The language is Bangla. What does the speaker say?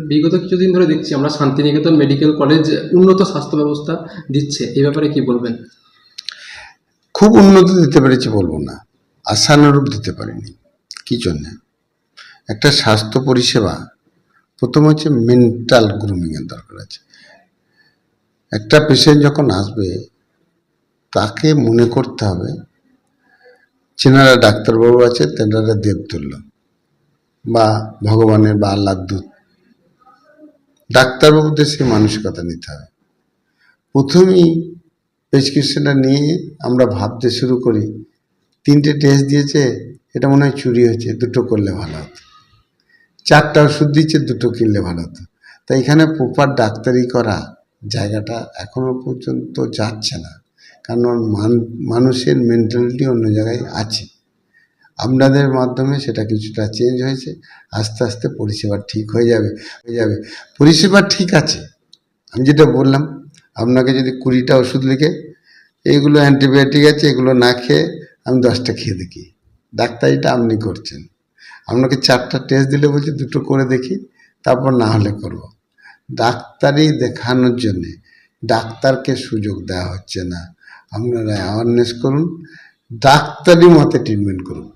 বিগত কিছুদিন ধরে দেখছি আমরা শান্তিনিকেতন মেডিকেল কলেজ উন্নত স্বাস্থ্য ব্যবস্থা দিচ্ছে। এই ব্যাপারে কি বলবেন? খুব উন্নত দিতে পেরেছি বলব না। আশানুরূপ দিতে পারিনি। কি জন্যে? একটা স্বাস্থ্য পরিষেবা, প্রথম হচ্ছে মেন্টাল গ্রুমিংয়ের দরকার আছে। একটা পেশেন্ট যখন আসবে, তাকে মনে করতে হবে, চেনারা ডাক্তারবাবু আছে, তেনারা দেবতুল্য। বা ভগবানের বা আল্লাহর দূত। ডাক্তারবাবুদের সেই মানসিকতা নিতে হবে। প্রথমেই প্রেসক্রিপশনটা নিয়ে আমরা ভাবতে শুরু করি, তিনটে টেস্ট দিয়েছে, এটা মনে হয় চুরি হয়েছে, দুটো করলে ভালো হতো। চারটা ওষুধ দিচ্ছে দুটো কিনলে ভালো হতো। তাই এখানে প্রপার ডাক্তারি করা জায়গাটা এখনও পর্যন্ত যাচ্ছে না, কারণ মান মানুষের মেন্টালিটি অন্য জায়গায় আছে। আপনাদের মাধ্যমে সেটা কিছুটা চেঞ্জ হয়েছে, আস্তে আস্তে পরিষেবা ঠিক হয়ে যাবে হয়ে যাবে। পরিষেবা ঠিক আছে। আমি যেটা বললাম, আপনাকে যদি কুড়িটা ওষুধ লিখে এইগুলো অ্যান্টিবায়োটিক আছে, এগুলো না খেয়ে আমি দশটা খেয়ে দেখি। ডাক্তারিটা আপনি করছেন। আপনাকে চারটা টেস্ট দিলে বলছে, দুটো করে দেখি, তারপর না হলে করব। ডাক্তারি দেখানোর জন্যে, ডাক্তারকে সুযোগ দেওয়া হচ্ছে না। আপনারা অ্যাওয়ারনেস করুন, ডাক্তারি মতে ট্রিটমেন্ট করুন।